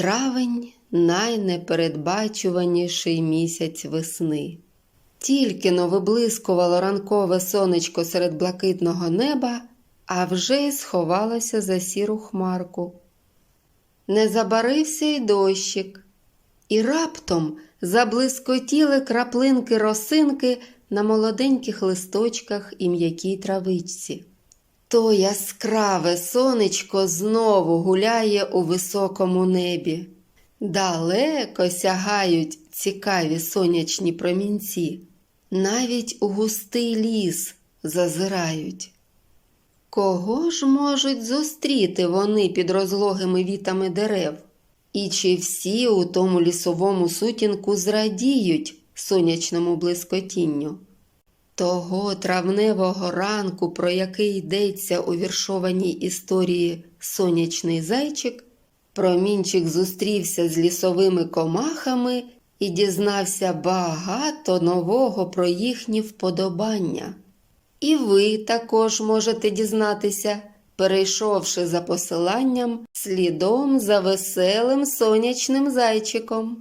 Травень найнепередбачуваніший місяць весни. Тільки но виблискувало ранкове сонечко серед блакитного неба, а вже й сховалося за сіру хмарку. Не забарився й дощик, і раптом заблискотіли краплинки росинки на молоденьких листочках і м'якій травичці. То яскраве сонечко знову гуляє у високому небі. Далеко сягають цікаві сонячні промінці, навіть у густий ліс зазирають. Кого ж можуть зустріти вони під розлогими вітами дерев? І чи всі у тому лісовому сутінку зрадіють сонячному блискотінню? Того травневого ранку, про який йдеться у віршованій історії Сонячний зайчик, промінчик зустрівся з лісовими комахами і дізнався багато нового про їхні вподобання. І ви також можете дізнатися, перейшовши за посиланням слідом за веселим сонячним зайчиком.